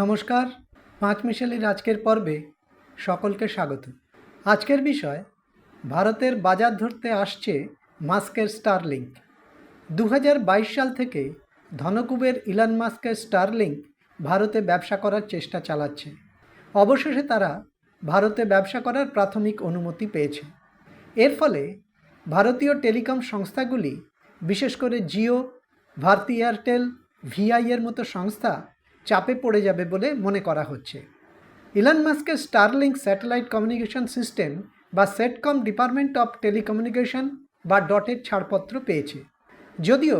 নমস্কার, পাঁচ মিশালির আজকের পর্বে সকলকে স্বাগত। আজকের বিষয়, ভারতের বাজার ধরতে আসছে মাস্কের স্টারলিংক। দু সাল থেকে ধনকুবের ইলান মাস্কের স্টারলিংক ভারতে ব্যবসা করার চেষ্টা চালাচ্ছে। অবশেষে তারা ভারতে ব্যবসা করার প্রাথমিক অনুমতি পেয়েছে। এর ফলে ভারতীয় টেলিকম সংস্থাগুলি, বিশেষ করে জিও, ভারতী এয়ারটেল ভিআইয়ের মতো সংস্থা চাপে পড়ে যাবে বলে মনে করা হচ্ছে। ইলন মাস্কের স্টারলিংক স্যাটেলাইট কমিউনিকেশন সিস্টেম বা সেটকম ডিপার্টমেন্ট অফ টেলিকমিউনিকেশন বা ডটের ছাড়পত্র পেয়েছে। যদিও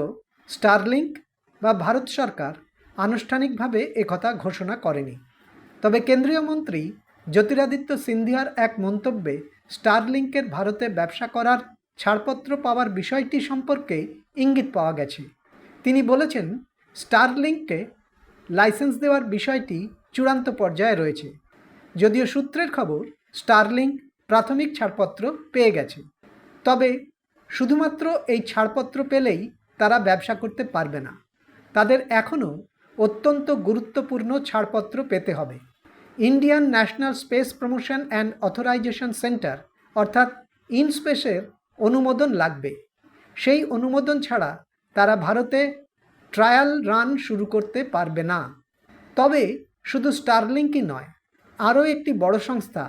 স্টারলিংক বা ভারত সরকার আনুষ্ঠানিকভাবে একথা ঘোষণা করেনি। তবে কেন্দ্রীয় মন্ত্রী জ্যোতিরাদিত্য সিন্ধিয়ার এক মন্তব্যে স্টারলিংকের ভারতে ব্যবসা করার ছাড়পত্র পাওয়ার বিষয়টি সম্পর্কে ইঙ্গিত পাওয়া গেছে। তিনি বলেছেন, স্টারলিংককে লাইসেন্স দেওয়ার বিষয়টি চূড়ান্ত পর্যায়ে রয়েছে। যদিও সূত্রের খবর স্টারলিংক প্রাথমিক ছাড়পত্র পেয়ে গেছে। তবে শুধুমাত্র এই ছাড়পত্র পেলেই তারা ব্যবসা করতে পারবে না। তাদের এখনও অত্যন্ত গুরুত্বপূর্ণ ছাড়পত্র পেতে হবে। Indian national space promotion and authorisation centre, অর্থাৎ ইনস্পেসের অনুমোদন লাগবে। সেই অনুমোদন ছাড়া তারা ভারতে ট্রায়াল রান শুরু করতে পারবে না। তবে শুধু স্টারলিংকই নয়, আরও একটি বড় সংস্থা,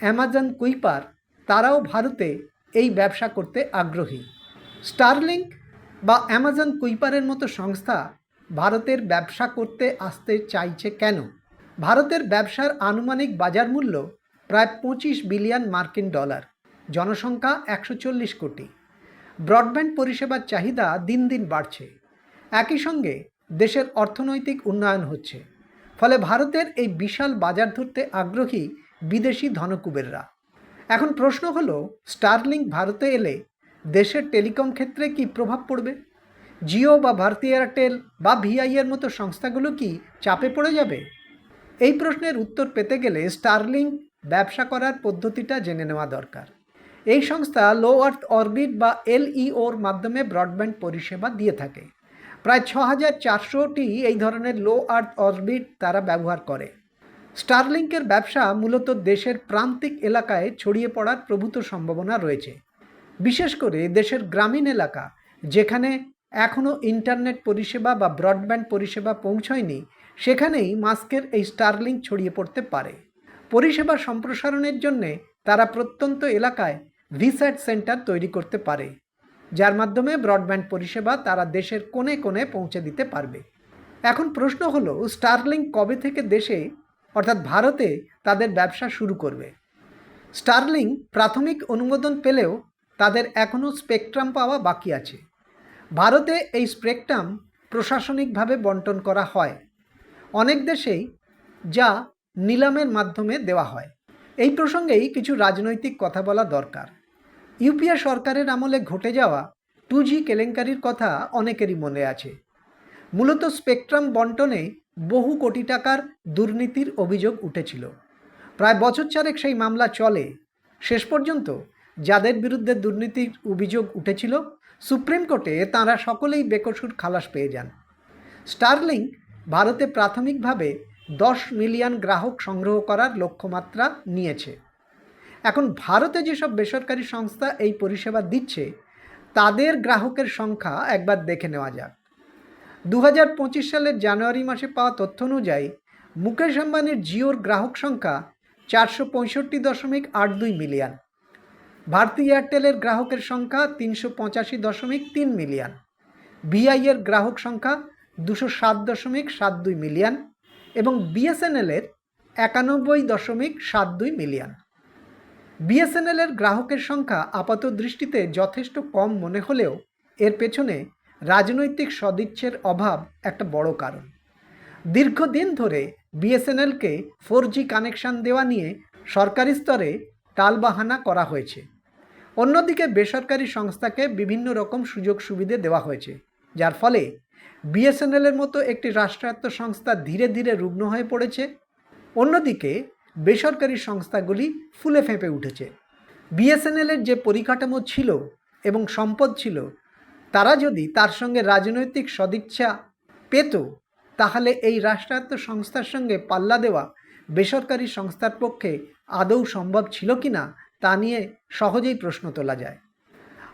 অ্যামাজন কুইপার, তারাও ভারতে এই ব্যবসা করতে আগ্রহী। স্টারলিংক বা অ্যামাজন কুইপারের মতো সংস্থা ভারতের ব্যবসা করতে আসতে চাইছে কেন? ভারতের ব্যবসার আনুমানিক বাজার মূল্য প্রায় পঁচিশ বিলিয়ন মার্কিন ডলার, জনসংখ্যা একশো চল্লিশ কোটি। ব্রডব্যান্ড পরিষেবার চাহিদা দিন দিন বাড়ছে। একই সঙ্গে দেশের অর্থনৈতিক উন্নয়ন হচ্ছে। ফলে ভারতের এই বিশাল বাজার ধরতে আগ্রহী বিদেশি ধনকুবেররা। এখন প্রশ্ন হলো স্টারলিংক ভারতে এলে দেশের টেলিকম ক্ষেত্রে কি প্রভাব পড়বে? জিও বা ভারতী এয়ারটেল বা ভিআইয়ের মতো সংস্থাগুলো কি চাপে পড়ে যাবে? এই প্রশ্নের উত্তর পেতে গেলে স্টারলিংক ব্যবসা করার পদ্ধতিটা জেনে নেওয়া দরকার। এই সংস্থা লো আর্থ অরবিট বা এলইওর মাধ্যমে ব্রডব্যান্ড পরিষেবা দিয়ে থাকে। প্রায় ছ হাজার চারশোটি এই ধরনের লো আর্থ অরবিট তারা ব্যবহার করে। স্টারলিংকের ব্যবসা মূলত দেশের প্রান্তিক এলাকায় ছড়িয়ে পড়ার প্রভূত সম্ভাবনা রয়েছে। বিশেষ করে দেশের গ্রামীণ এলাকা, যেখানে এখনও ইন্টারনেট পরিষেবা বা ব্রডব্যান্ড পরিষেবা পৌঁছয়নি, সেখানেই মাস্কের এই স্টারলিংক ছড়িয়ে পড়তে পারে। পরিষেবা সম্প্রসারণের জন্যে তারা প্রত্যন্ত এলাকায় ভিস্যাট সেন্টার তৈরি করতে পারে। যার মাধ্যমে ব্রডব্যান্ড পরিষেবা তারা দেশের কোণে কোণে পৌঁছে দিতে পারবে। এখন প্রশ্ন হলো, স্টারলিংক কবে থেকে দেশে, অর্থাৎ ভারতে, তাদের ব্যবসা শুরু করবে? স্টারলিংক প্রাথমিক অনুমোদন পেলেও তাদের এখনও স্পেকট্রাম পাওয়া বাকি আছে। ভারতে এই স্পেকট্রাম প্রশাসনিকভাবে বন্টন করা হয়। অনেক দেশেই যা নিলামের মাধ্যমে দেওয়া হয়। এই প্রসঙ্গেই কিছু রাজনৈতিক কথা বলা দরকার। ইউপিএ সরকারের আমলে ঘটে যাওয়া টু জি কেলেঙ্কারির কথা অনেকেরই মনে আছে। মূলত স্পেকট্রাম বন্টনে বহু কোটি টাকার দুর্নীতির অভিযোগ উঠেছিল। প্রায় বছর চারেক সেই মামলা চলে। শেষ পর্যন্ত যাদের বিরুদ্ধে দুর্নীতির অভিযোগ উঠেছিল, সুপ্রিম কোর্টে তাঁরা সকলেই বেকসুর খালাস পেয়ে যান। স্টারলিংক ভারতে প্রাথমিকভাবে দশ মিলিয়ন গ্রাহক সংগ্রহ করার লক্ষ্যমাত্রা নিয়েছে। এখন ভারতে যেসব বেসরকারি সংস্থা এই পরিষেবা দিচ্ছে, তাদের গ্রাহকের সংখ্যা একবার দেখে নেওয়া যাক। দু হাজার পঁচিশ সালের জানুয়ারি মাসে পাওয়া তথ্য অনুযায়ী, মুকেশ আম্বানির জিওর গ্রাহক সংখ্যা চারশো পঁয়ষট্টি দশমিক আট দুই মিলিয়ন। ভারতী এয়ারটেলের গ্রাহকের সংখ্যা তিনশো পঁচাশি দশমিক তিন মিলিয়ন। ভিআইয়ের গ্রাহক সংখ্যা দুশো সাত দশমিক সাত দুই মিলিয়ন এবং বিএসএনএলের একানব্বই দশমিক সাত দুই মিলিয়ন। বিএসএনএলের গ্রাহকের সংখ্যা আপাত দৃষ্টিতে যথেষ্ট কম মনে হলেও এর পেছনে রাজনৈতিক সদিচ্ছের অভাব একটা বড় কারণ। দীর্ঘদিন ধরে বিএসএনএলকে ফোর জি কানেকশান দেওয়া নিয়ে সরকারি স্তরে টালবাহানা করা হয়েছে। অন্যদিকে বেসরকারি সংস্থাকে বিভিন্ন রকম সুযোগ সুবিধে দেওয়া হয়েছে, যার ফলে বিএসএনএলের মতো একটি রাষ্ট্রায়ত্ত সংস্থা ধীরে ধীরে রুগ্ন হয়ে পড়েছে। অন্যদিকে বেসরকারি সংস্থাগুলি ফুলে ফেঁপে উঠেছে। বিএসএনএলের যে পরিকাঠামো ছিল এবং সম্পদ ছিল, তারা যদি তার সঙ্গে রাজনৈতিক সদিচ্ছা পেত, তাহলে এই রাষ্ট্রায়ত্ত সংস্থার সঙ্গে পাল্লা দেওয়া বেসরকারি সংস্থার পক্ষে আদৌ সম্ভব ছিল কি না তা নিয়ে সহজেই প্রশ্ন তোলা যায়।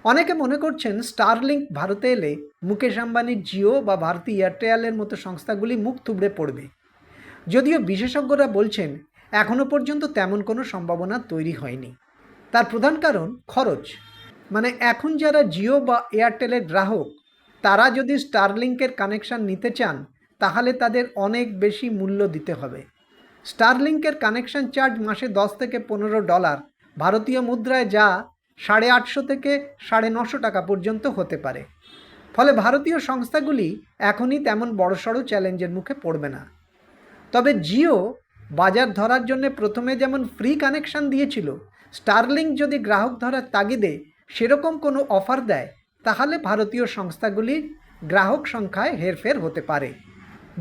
অনেকে মনে করছেন স্টারলিংক ভারতে এলে মুকেশ আম্বানির জিও বা ভারতী এয়ারটেলের মতো সংস্থাগুলি মুখ থুবড়ে পড়বে। যদিও বিশেষজ্ঞরা বলছেন এখনও পর্যন্ত তেমন কোনো সম্ভাবনা তৈরি হয়নি। তার প্রধান কারণ খরচ। মানে এখন যারা জিও বা এয়ারটেলের গ্রাহক, তারা যদি স্টারলিংকের কানেকশান নিতে চান, তাহলে তাদের অনেক বেশি মূল্য দিতে হবে। স্টারলিংকের কানেকশন চার্জ মাসে দশ থেকে পনেরো ডলার, ভারতীয় মুদ্রায় যা সাড়ে আটশো থেকে সাড়ে নশো টাকা পর্যন্ত হতে পারে। ফলে ভারতীয় সংস্থাগুলি এখনই তেমন বড়সড় চ্যালেঞ্জের মুখে পড়বে না। তবে জিও বাজার ধরার জন্য প্রথমে যেমন ফ্রি কানেকশন দিয়েছিল স্টারলিং যদি গ্রাহক ধরার তাগিদে সেরকম কোনো অফার দেয়, তাহলে ভারতীয় সংস্থাগুলি গ্রাহক সংখ্যায় হেরফের হতে পারে।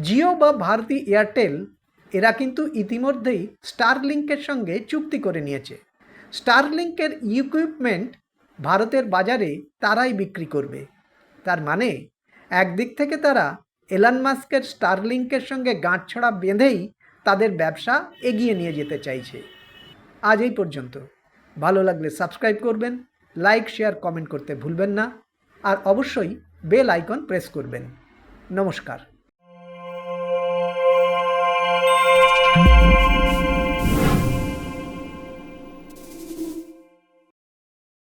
জিও বা ভারতী এয়ারটেল এরা কিন্তু ইতিমধ্যেই স্টারলিংকের সঙ্গে চুক্তি করে নিয়েছে। স্টারলিংকের ইকুইপমেন্ট ভারতের বাজারে তারাই বিক্রি করবে। তার মানে একদিক থেকে তারা এলান মাস্কের স্টারলিংকের সঙ্গে গাঁটছড়া বেঁধেই তাদের ব্যবসা এগিয়ে নিয়ে যেতে চাইছে। আজ এই পর্যন্ত। ভালো লাগলে সাবস্ক্রাইব করবেন, লাইক, শেয়ার, কমেন্ট করতে ভুলবেন না, আর অবশ্যই বেল আইকন প্রেস করবেন। নমস্কার।